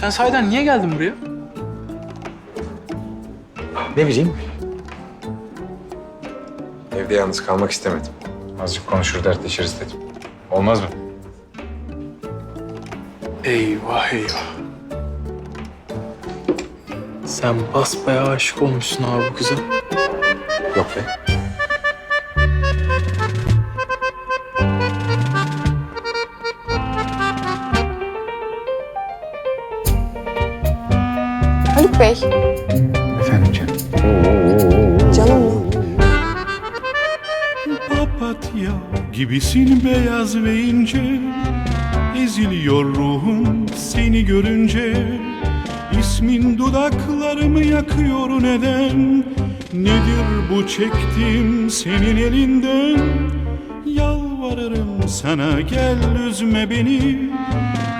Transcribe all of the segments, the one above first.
Sen sahiden niye geldin buraya? Ne bileyim. Evde yalnız kalmak istemedim. Azıcık konuşur dertleşiriz dedim. Olmaz mı? Eyvah eyvah. Sen basbayağı aşık olmuşsun abi bu kıza. Yok be. Bey, Efendim canım. canım mı? Papatya gibisin beyaz ve ince. Eziliyor ruhum seni görünce. İsmin dudaklarımı yakıyor neden? Nedir bu çektiğim senin elinden? Yalvarırım sana gel üzme beni.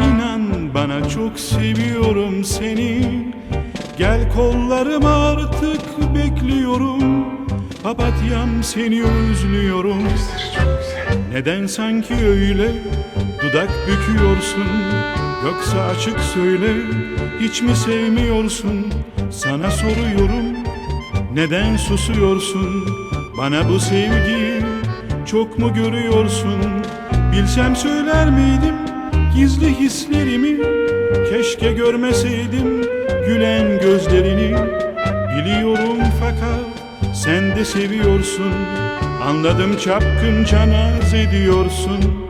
İnan bana çok seviyorum seni Gel kollarıma artık bekliyorum. Papatyam seni özlüyorum. Neden sanki öyle dudak büküyorsun? Yoksa açık söyle hiç mi sevmiyorsun? Sana soruyorum neden susuyorsun? Bana bu sevgiyi çok mu görüyorsun? Bilsem söyler miydim gizli hislerimi Keşke görmeseydim gülen gözlerini. Biliyorum fakat sen de seviyorsun. Anladım çapkınca naz ediyorsun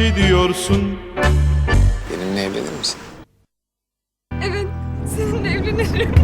ediyorsun Benimle evlenir misin? Evet, seninle evlenirim.